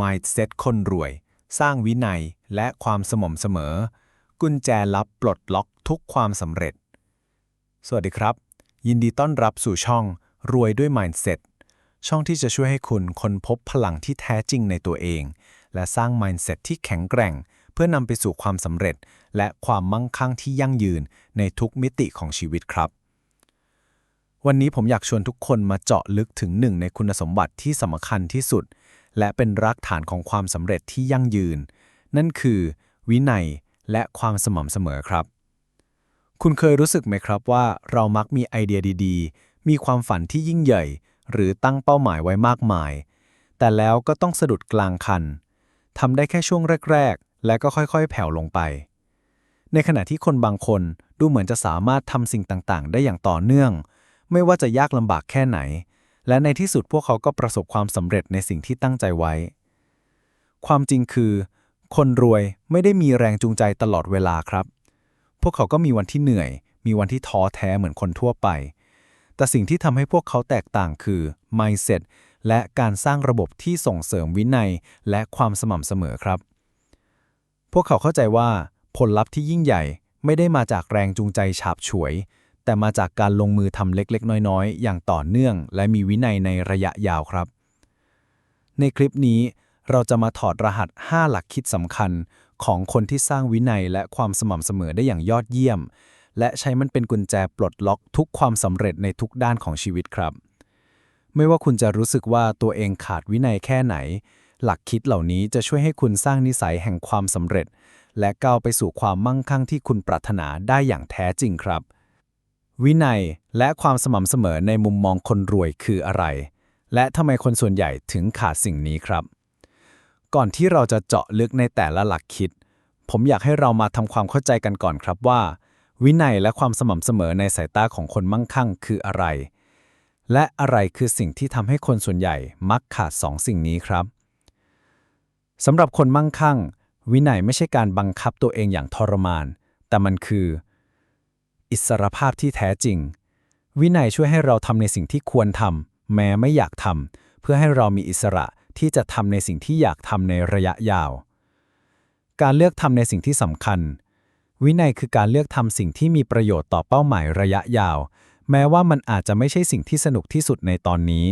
Mindset คนรวย สร้างวินัยและความสม่ำเสมอ กุญแจลับปลดล็อกทุกความสำเร็จ สวัสดีครับ ยินดีต้อนรับสู่ช่อง รวยด้วย Mindset ช่องที่จะช่วยให้คุณค้นพบพลังที่แท้จริงในตัวเอง และสร้าง Mindset ที่แข็งแกร่ง เพื่อนำไปสู่ความสำเร็จ และความมั่งคั่งที่ยั่งยืนในทุกมิติของชีวิตครับวันนี้ผมอยากชวนทุกคนมาเจาะลึกถึงหนึ่งในคุณสมบัติที่สำคัญที่สุด และเป็นรากฐานของความสำเร็จที่ยั่งยืน นั่นคือ วินัยและความสม่ำเสมอครับ คุณเคยรู้สึกไหมครับว่าเรามักมีไอเดียดีๆ มีความฝันที่ยิ่งใหญ่ หรือตั้งเป้าหมายไว้มากมาย แต่แล้วก็ต้องสะดุดกลางคันทำได้แค่ช่วงแรก ๆ และก็ค่อยๆ แผ่วลงไป ในขณะที่คนบางคนดูเหมือนจะสามารถทำสิ่งต่างๆ ได้อย่างต่อเนื่อง ไม่ว่าจะยากลำบากแค่ไหน และในที่สุดพวกเขาก็ประสบความสำเร็จในสิ่งที่ตั้งใจไว้ ความจริงคือ คนรวยไม่ได้มีแรงจูงใจตลอดเวลาครับ พวกเขาก็มีวันที่เหนื่อย มีวันที่ท้อแท้เหมือนคนทั่วไป แต่สิ่งที่ทำให้พวกเขาแตกต่างคือ mindset และการสร้างระบบที่ส่งเสริมวินัยและความสม่ำเสมอครับ พวกเขาเข้าใจว่าผลลัพธ์ที่ยิ่งใหญ่ไม่ได้มาจากแรงจูงใจฉาบฉวย แต่มาจากการลงมือทำเล็กๆ น้อยๆ อย่างต่อเนื่องและมีวินัยในระยะยาวครับ ในคลิปนี้เราจะมาถอดรหัส 5 หลักคิดสำคัญของคนที่สร้างวินัยและความสม่ำเสมอได้อย่างยอดเยี่ยม และใช้มันเป็นกุญแจปลดล็อกทุกความสำเร็จในทุกด้านของชีวิตครับ ไม่ว่าคุณจะรู้สึกว่าตัวเองขาดวินัยแค่ไหน หลักคิดเหล่านี้จะช่วยให้คุณสร้างนิสัยแห่งความสำเร็จ และก้าวไปสู่ความมั่งคั่งที่คุณปรารถนาได้อย่างแท้จริงครับ วินัยและความสม่ำเสมอในมุมมองคนรวยคืออะไร และทำไมคนส่วนใหญ่ถึงขาดสิ่งนี้ครับ ก่อนที่เราจะเจาะลึกในแต่ละหลักคิด ผมอยากให้เรามาทำความเข้าใจกันก่อนครับว่า วินัยและความสม่ำเสมอในสายตาของคนมั่งคั่งคืออะไร และอะไรคือสิ่งที่ทำให้คนส่วนใหญ่มักขาดสองสิ่งนี้ครับสำหรับคนมั่งคั่ง วินัยไม่ใช่การบังคับตัวเองอย่างทรมาน แต่มันคือ อิสรภาพที่แท้จริง วินัยช่วยให้เราทำในสิ่งที่ควรทำแม้ไม่อยากทำเพื่อให้เรามีอิสระที่จะทำในสิ่งที่อยากทำในระยะยาว การเลือกทำในสิ่งที่สำคัญ วินัยคือการเลือกทำสิ่งที่มีประโยชน์ต่อเป้าหมายระยะยาว แม้ว่ามันอาจจะไม่ใช่สิ่งที่สนุกที่สุดในตอนนี้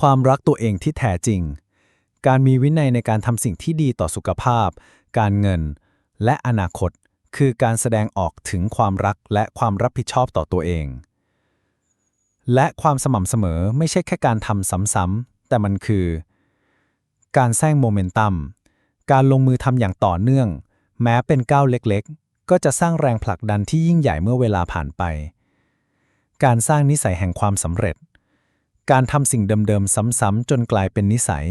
ความรักตัวเองที่แท้จริง การมีวินัยในการทำสิ่งที่ดีต่อสุขภาพ การเงิน และอนาคต คือการแสดงออกถึงความรักและความรับผิดชอบต่อตัวเอง และความสม่ำเสมอไม่ใช่แค่การทำซ้ำๆแต่มันคือ การสร้างโมเมนตัมการลงมือทำอย่างต่อเนื่อง แม้เป็นก้าวเล็กๆ ก็จะสร้างแรงผลักดันที่ยิ่งใหญ่เมื่อเวลาผ่านไป การสร้างนิสัยแห่งความสำเร็จ การทำสิ่งเดิมๆ ซ้ำๆจนกลายเป็นนิสัย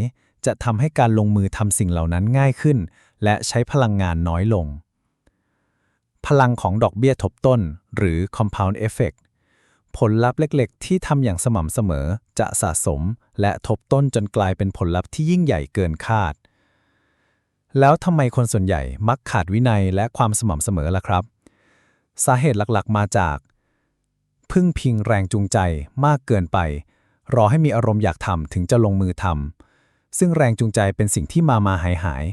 จะทำให้การลงมือทำสิ่งเหล่านั้นง่ายขึ้น และใช้พลังงานน้อยลง พลังของดอกเบี้ยทบต้น หรือ compound effect ผลลัพธ์เล็กๆ ที่ทำอย่างสม่ำเสมอจะสะสมและทบต้นจนกลายเป็นผลลัพธ์ที่ยิ่งใหญ่เกินคาด แล้วทำไมคนส่วนใหญ่มักขาดวินัยและความสม่ำเสมอล่ะครับ สาเหตุหลักๆ มาจาก พึ่งพิงแรงจูงใจมากเกินไป รอให้มีอารมณ์อยากทำถึงจะลงมือทำซึ่งแรงจูงใจเป็นสิ่งที่มามาหายหาย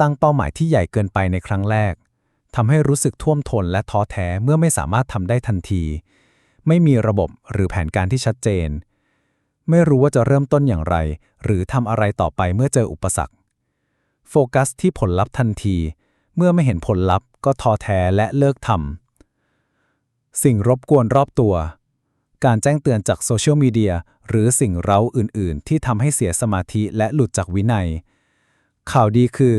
ตั้งเป้าหมายที่ใหญ่เกินไปในครั้งแรก ทำให้รู้สึกท่วมท้นและท้อแท้เมื่อไม่สามารถทำได้ทันที ไม่มีระบบหรือแผนการที่ชัดเจน ไม่รู้ว่าจะเริ่มต้นอย่างไร หรือทำอะไรต่อไปเมื่อเจออุปสรรค โฟกัสที่ผลลัพธ์ทันที เมื่อไม่เห็นผลลัพธ์ก็ท้อแท้และเลิกทำสิ่งรบกวนรอบตัว การแจ้งเตือนจากโซเชียลมีเดียหรือสิ่งเร้าอื่น ๆ ที่ทำให้เสียสมาธิและหลุดจากวินัย ข่าวดีคือ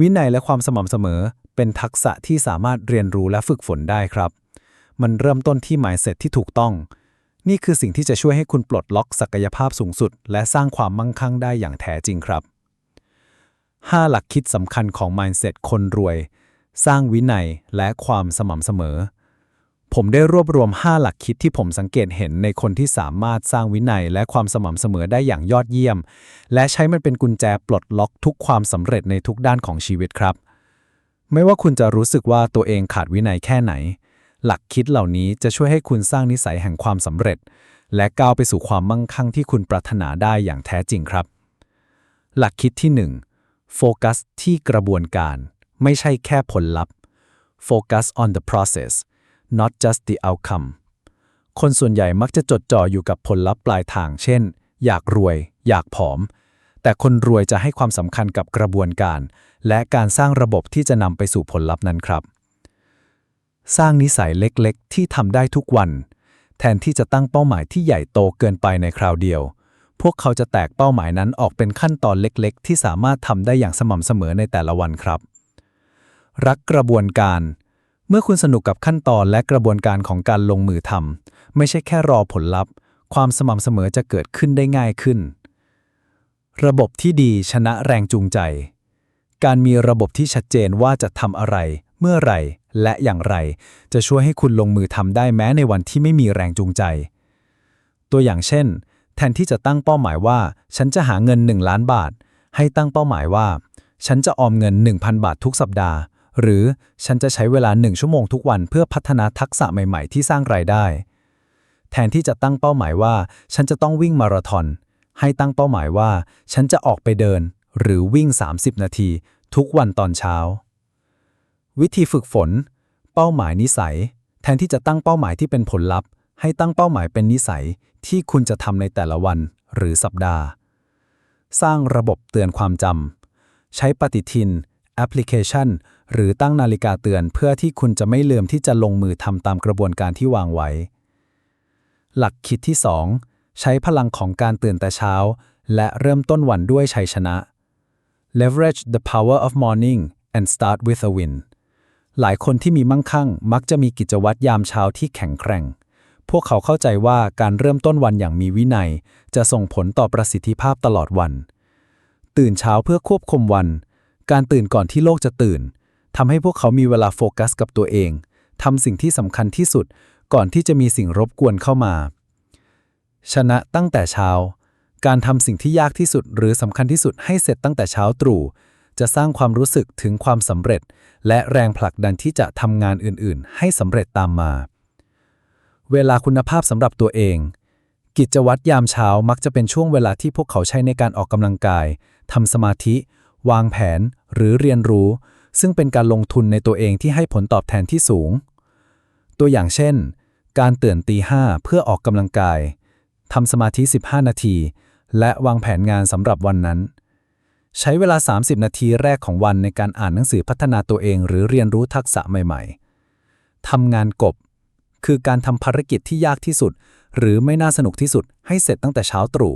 วินัยและความสม่ำเสมอ เป็นทักษะที่สามารถเรียนรู้และฝึกฝนได้ครับ มันเริ่มต้นที่ mindset ที่ถูกต้อง นี่คือสิ่งที่จะช่วยให้คุณปลดล็อกศักยภาพสูงสุด และสร้างความมั่งคั่งได้อย่างแท้จริงครับ 5 หลักคิดสำคัญของ mindset คนรวย สร้างวินัยและความสม่ำเสมอ ผมได้รวบรวม 5 หลักคิดที่ผมสังเกตเห็นในคนที่สามารถสร้างวินัยและความสม่ำเสมอได้อย่างยอดเยี่ยม และใช้มันเป็นกุญแจปลดล็อกทุกความสำเร็จในทุกด้านของชีวิตครับ ไม่ว่าคุณจะรู้สึกว่าตัวเองขาดวินัยแค่ไหน หลักคิดเหล่านี้จะช่วยให้คุณสร้างนิสัยแห่งความสำเร็จ และก้าวไปสู่ความมั่งคั่งที่คุณปรารถนาได้อย่างแท้จริงครับ หลักคิดที่ 1 โฟกัสที่กระบวนการ ไม่ใช่แค่ผลลัพธ์ Focus on the process not just the outcome คนส่วนใหญ่มักจะจดจ่ออยู่กับผลลัพธ์ปลายทาง เช่น อยากรวย อยากผอม แต่คนรวยจะให้ความสำคัญกับกระบวนการ และการสร้างระบบที่จะนำไปสู่ผลลัพธ์นั้นครับ สร้างนิสัยเล็กๆ ที่ทำได้ทุกวัน แทนที่จะตั้งเป้าหมายที่ใหญ่โตเกินไปในคราวเดียว พวกเขาจะแตกเป้าหมายนั้นออกเป็นขั้นตอนเล็กๆ ที่สามารถทำได้อย่างสม่ำเสมอในแต่ละวันครับ รักกระบวนการเมื่อคุณสนุกกับขั้นตอนและกระบวนการของการลงมือทำไม่ใช่แค่รอผลลัพธ์ ความสม่ำเสมอจะเกิดขึ้นได้ง่ายขึ้น ระบบที่ดีชนะแรงจูงใจ การมีระบบที่ชัดเจนว่าจะทำอะไร เมื่อไรและอย่างไร จะช่วยให้คุณลงมือทำได้แม้ในวันที่ไม่มีแรงจูงใจ ตัวอย่างเช่น แทนที่จะตั้งเป้าหมายว่า ฉันจะหาเงิน 1 ล้านบาท ให้ตั้งเป้าหมายว่า ฉันจะออมเงิน 1,000 บาททุกสัปดาห์ หรือฉันจะใช้เวลา 1 ชั่วโมงทุกวันเพื่อพัฒนาทักษะใหม่ ๆ ที่สร้างรายได้ แทนที่จะตั้งเป้าหมายว่า ฉันจะต้องวิ่งมาราธอน ให้ตั้งเป้าหมายว่า ฉันจะออกไปเดิน หรือวิ่ง 30 นาที ทุกวันตอนเช้า วิธีฝึกฝน เป้าหมายนิสัย แทนที่จะตั้งเป้าหมายที่เป็นผลลัพธ์ ให้ตั้งเป้าหมายเป็นนิสัยที่คุณจะทำในแต่ละวันหรือสัปดาห์ สร้างระบบเตือนความจำใช้ปฏิทิน แอปพลิเคชัน หรือตั้งนาฬิกาเตือนเพื่อที่คุณจะไม่ลืมที่จะลงมือทำตามกระบวนการที่วางไว้ หลักคิดที่ 2 ใช้พลังของการตื่นแต่เช้า และเริ่มต้นวันด้วยชัยชนะ leverage the power of morning and start with a win หลายคนที่มีมั่งคั่ง มักจะมีกิจวัตรยามเช้าที่แข็งแกร่ง พวกเขาเข้าใจว่าการเริ่มต้นวันอย่างมีวินัย จะส่งผลต่อประสิทธิภาพตลอดวัน ตื่นเช้าเพื่อควบคุมวัน การตื่นก่อนที่โลกจะตื่นทำให้พวกเขามีเวลาโฟกัสกับตัวเองทำสิ่งที่สำคัญที่สุด ก่อนที่จะมีสิ่งรบกวนเข้ามา ชนะตั้งแต่เช้า การทำสิ่งที่ยากที่สุดหรือสำคัญที่สุดให้เสร็จตั้งแต่เช้าตรู่จะสร้างความรู้สึกถึงความสำเร็จ และแรงผลักดันที่จะทำงานอื่น ๆ ให้สำเร็จตามมา เวลาคุณภาพสำหรับตัวเอง กิจวัตรยามเช้ามักจะเป็นช่วงเวลาที่พวกเขาใช้ในการออกกำลังกายทำสมาธิ วางแผน หรือเรียนรู้ ซึ่งเป็นการลงทุนในตัวเองที่ให้ผลตอบแทนที่สูง ตัวอย่างเช่น การตื่นตีห้าเพื่อออกกำลังกาย ทำสมาธิ 15 นาที และวางแผนงานสำหรับวันนั้น ใช้เวลา 30 นาทีแรกของวันในการอ่านหนังสือพัฒนาตัวเอง หรือเรียนรู้ทักษะใหม่ ๆทำงานกบ คือการทำภารกิจที่ยากที่สุด หรือไม่น่าสนุกที่สุดให้เสร็จตั้งแต่เช้าตรู่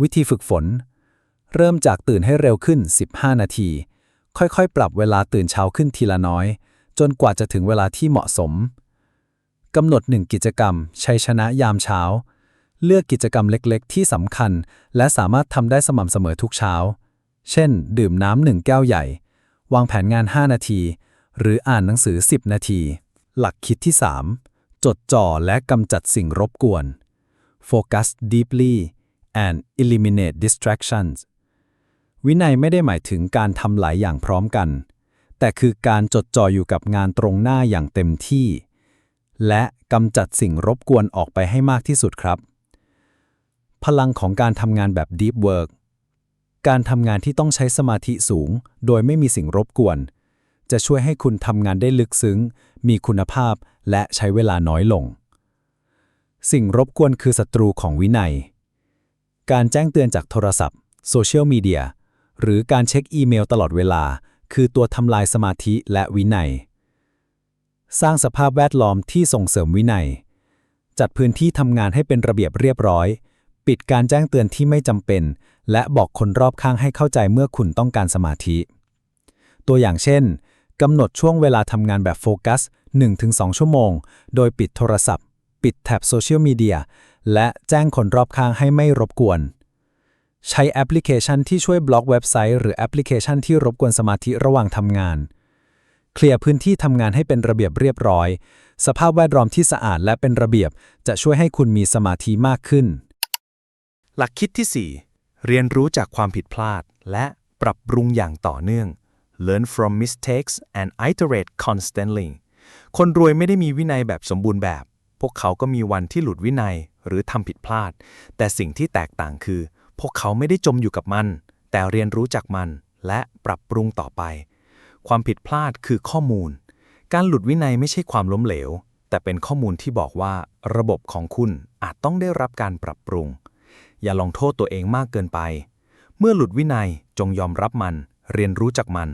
วิธีฝึกฝน เริ่มจากตื่นให้เร็วขึ้น 15 นาที ค่อยๆ ปรับเวลาตื่นเช้าขึ้นทีละน้อย จนกว่าจะถึงเวลาที่เหมาะสมกำหนดหนึ่งกิจกรรม ชัยชนะยามเช้า เลือกกิจกรรมเล็กๆ ที่สำคัญ และสามารถทำได้สม่ำเสมอทุกเช้า เช่น ดื่มน้ำหนึ่งแก้วใหญ่ วางแผนงาน 5 นาที หรืออ่านหนังสือ 10 นาที หลักคิดที่ 3 จดจ่อและกำจัดสิ่งรบกวน Focus deeply and eliminate distractions วินัยไม่ได้หมายถึงการทำหลายอย่างพร้อมกัน แต่คือการจดจ่ออยู่กับงานตรงหน้าอย่างเต็มที่ และกำจัดสิ่งรบกวนออกไปให้มากที่สุดครับ พลังของการทำงานแบบ Deep Work การทำงานที่ต้องใช้สมาธิสูง โดยไม่มีสิ่งรบกวน จะช่วยให้คุณทำงานได้ลึกซึ้ง มีคุณภาพและใช้เวลาน้อยลง สิ่งรบกวนคือศัตรูของวินัย การแจ้งเตือนจากโทรศัพท์โซเชียลมีเดียหรือการเช็คอีเมลตลอดเวลา คือตัวทำลายสมาธิและวินัย สร้างสภาพแวดล้อมที่ส่งเสริมวินัย จัดพื้นที่ทำงานให้เป็นระเบียบเรียบร้อย ปิดการแจ้งเตือนที่ไม่จำเป็น และบอกคนรอบข้างให้เข้าใจเมื่อคุณต้องการสมาธิ ตัวอย่างเช่นกำหนดช่วงเวลาทำงานแบบโฟกัส 1-2 ชั่วโมง โดยปิดโทรศัพท์ ปิดแท็บโซเชียลมีเดีย และแจ้งคนรอบข้างให้ไม่รบกวน ใช้แอปพลิเคชันที่ช่วยบล็อกเว็บไซต์ หรือแอปพลิเคชันที่รบกวนสมาธิระหว่างทำงาน เคลียร์พื้นที่ทำงานให้เป็นระเบียบเรียบร้อย สภาพแวดล้อมที่สะอาดและเป็นระเบียบจะช่วยให้คุณมีสมาธิมากขึ้น หลักคิดที่ 4 เรียนรู้จากความผิดพลาด และปรับปรุงอย่างต่อเนื่อง learn from mistakes and iterate constantly คนรวยไม่ได้มีวินัยแบบสมบูรณ์แบบ พวกเขาก็มีวันที่หลุดวินัยหรือทำผิดพลาด แต่สิ่งที่แตกต่างคือ พวกเขาไม่ได้จมอยู่กับมัน แต่เรียนรู้จากมันและปรับปรุงต่อไป ความผิดพลาดคือข้อมูล การหลุดวินัยไม่ใช่ความล้มเหลว แต่เป็นข้อมูลที่บอกว่าระบบของคุณอาจต้องได้รับการปรับปรุง อย่าลองโทษตัวเองมากเกินไป เมื่อหลุดวินัยจงยอมรับมัน เรียนรู้จากมัน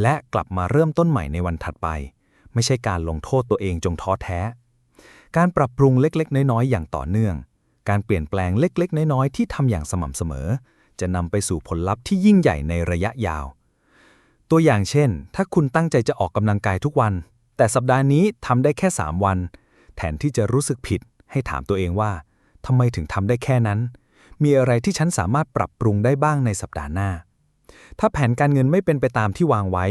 และกลับมาเริ่มต้นใหม่ในวันถัดไป ไม่ใช่การลงโทษตัวเองจงท้อแท้ การปรับปรุงเล็กๆ น้อยๆ อย่างต่อเนื่อง การเปลี่ยนแปลงเล็กๆ น้อยๆ ที่ทำอย่างสม่ำเสมอ จะนำไปสู่ผลลัพธ์ที่ยิ่งใหญ่ในระยะยาว ตัวอย่างเช่น ถ้าคุณตั้งใจจะออกกำลังกายทุกวัน แต่สัปดาห์นี้ทำได้แค่ 3 วัน แทนที่จะรู้สึกผิดให้ถามตัวเองว่าทำไมถึงทำได้แค่นั้น มีอะไรที่ฉันสามารถปรับปรุงได้บ้างในสัปดาห์หน้า ถ้าแผนการเงินไม่เป็นไปตามที่วางไว้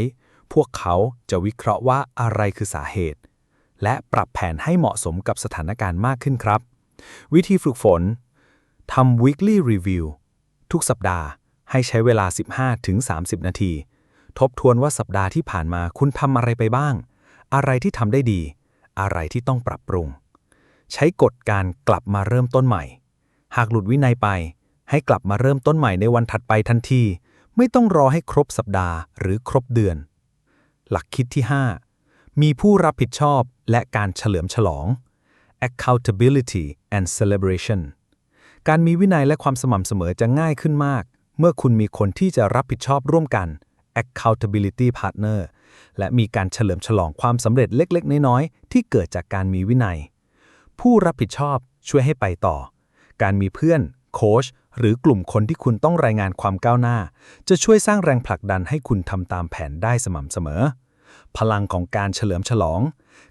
พวกเขาจะวิเคราะห์ว่าอะไรคือสาเหตุ และปรับแผนให้เหมาะสมกับสถานการณ์มากขึ้นครับ วิธีฝึกฝนทำ weekly review ทุกสัปดาห์ให้ใช้เวลา 15-30 นาที ทบทวนว่าสัปดาห์ที่ผ่านมาคุณทำอะไรไปบ้าง อะไรที่ทำได้ดี อะไรที่ต้องปรับปรุง ใช้กฎการกลับมาเริ่มต้นใหม่ หากหลุดวินัยไป ให้กลับมาเริ่มต้นใหม่ในวันถัดไปทันที ไม่ต้องรอให้ครบสัปดาห์หรือครบเดือน หลักคิดที่ 5 มีผู้รับผิดชอบและการเฉลิมฉลอง accountability and celebration การมีวินัยและความสม่ำเสมอจะง่ายขึ้นมาก เมื่อคุณมีคนที่จะรับผิดชอบร่วมกัน accountability partner และมีการเฉลิมฉลองความสำเร็จเล็ก ๆ น้อย ๆ ที่เกิดจากการมีวินัย ผู้รับผิดชอบช่วยให้ไปต่อ การมีเพื่อน โค้ชหรือกลุ่มคนที่คุณต้องรายงานความก้าวหน้า จะช่วยสร้างแรงผลักดันให้คุณทำตามแผนได้สม่ำเสมอ พลังของการเฉลิมฉลอง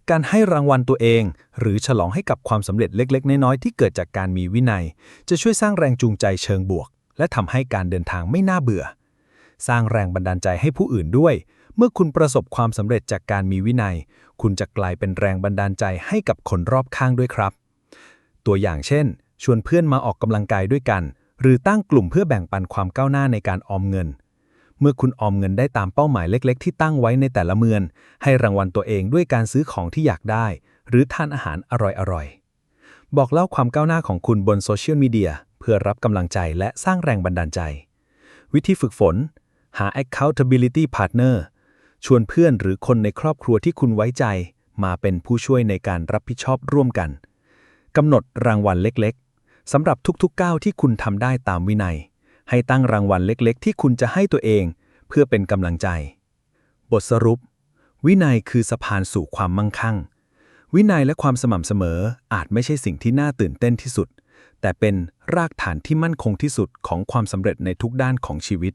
การให้รางวัลตัวเอง หรือฉลองให้กับความสำเร็จเล็ก ๆ น้อยๆที่เกิดจากการมีวินัย จะช่วยสร้างแรงจูงใจเชิงบวก และทำให้การเดินทางไม่น่าเบื่อ สร้างแรงบันดาลใจให้ผู้อื่นด้วย เมื่อคุณประสบความสำเร็จจากการมีวินัย คุณจะกลายเป็นแรงบันดาลใจให้กับคนรอบข้างด้วยครับ ตัวอย่างเช่น ชวนเพื่อนมาออกกำลังกายด้วยกัน หรือตั้งกลุ่มเพื่อแบ่งปันความก้าวหน้าในการออมเงิน เมื่อคุณออมเงินได้ตามเป้าหมายเล็ก ๆ ที่ตั้งไว้ในแต่ละเมือน ให้รางวัลตัวเองด้วยการซื้อของที่อยากได้ หรือทานอาหารอร่อยๆ บอกเล่าความก้าวหน้าของคุณบนโซเชียลมีเดียเพื่อรับกำลังใจและสร้างแรงบันดาลใจ วิธีฝึกฝน หา accountability partner ชวนเพื่อนหรือคนในครอบครัวที่คุณไว้ใจ มาเป็นผู้ช่วยในการรับผิดชอบร่วมกัน กำหนดรางวัลเล็กๆ สำหรับทุกๆก้าวที่คุณทำได้ตามวินัย ให้ตั้งรางวัลเล็กๆ ที่คุณจะให้ตัวเอง เพื่อเป็นกำลังใจ บทสรุป วินัยคือสะพานสู่ความมั่งคั่ง วินัยและความสม่ำเสมออาจไม่ใช่สิ่งที่น่าตื่นเต้นที่สุด แต่เป็นรากฐานที่มั่นคงที่สุดของความสำเร็จในทุกด้านของชีวิต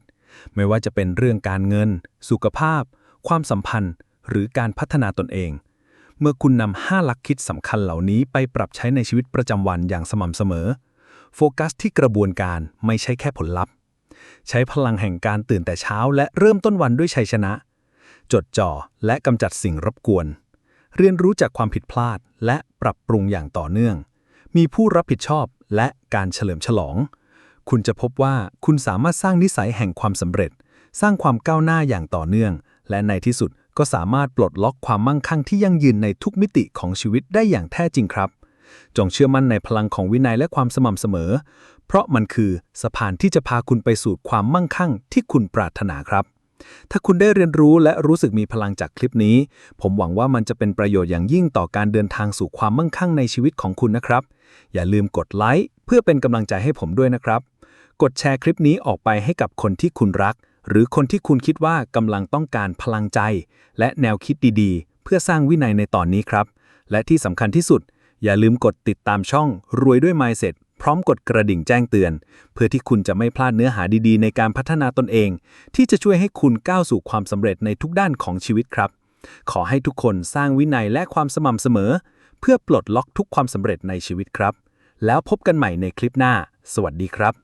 ไม่ว่าจะเป็นเรื่องการเงิน สุขภาพ ความสัมพันธ์ หรือการพัฒนาตนเอง เมื่อคุณนำ5หลักคิดสำคัญเหล่านี้ไปปรับใช้ในชีวิตประจำวันอย่างสม่ำเสมอ โฟกัสที่กระบวนการไม่ใช่แค่ผลลัพธ์ ใช้พลังแห่งการตื่นแต่เช้า และเริ่มต้นวันด้วยชัยชนะ จดจ่อและกำจัดสิ่งรบกวน เรียนรู้จากความผิดพลาด และปรับปรุงอย่างต่อเนื่อง มีผู้รับผิดชอบและการเฉลิมฉลอง คุณจะพบว่าคุณสามารถสร้างนิสัยแห่งความสำเร็จ สร้างความก้าวหน้าอย่างต่อเนื่อง และในที่สุด ก็สามารถปลดล็อกความมั่งคั่งที่ยั่งยืนในทุกมิติของชีวิตได้อย่างแท้จริงครับ จงเชื่อมั่นในพลังของวินัยและความสม่ำเสมอ เพราะมันคือสะพานที่จะพาคุณไปสู่ความมั่งคั่งที่คุณปรารถนาครับ ถ้าคุณได้เรียนรู้และรู้สึกมีพลังจากคลิปนี้ ผมหวังว่ามันจะเป็นประโยชน์อย่างยิ่งต่อการเดินทางสู่ความมั่งคั่งในชีวิตของคุณนะครับ อย่าลืมกดไลค์เพื่อเป็นกำลังใจให้ผมด้วยนะครับ กดแชร์คลิปนี้ออกไปให้กับคนที่คุณรัก หรือคนที่คุณคิดว่ากำลังต้องการพลังใจ และแนวคิดดีๆ เพื่อสร้างวินัยในตอนนี้ครับ และที่สำคัญที่สุด อย่าลืมกดติดตามช่องรวยด้วย Mindset พร้อมกดกระดิ่งแจ้งเตือน เพื่อที่คุณจะไม่พลาดเนื้อหาดีๆ ในการพัฒนาตนเอง ที่จะช่วยให้คุณก้าวสู่ความสำเร็จในทุกด้านของชีวิตครับ ขอให้ทุกคนสร้างวินัยและความสม่ำเสมอ เพื่อปลดล็อกทุกความสำเร็จในชีวิตครับ แล้วพบกันใหม่ในคลิปหน้า สวัสดีครับ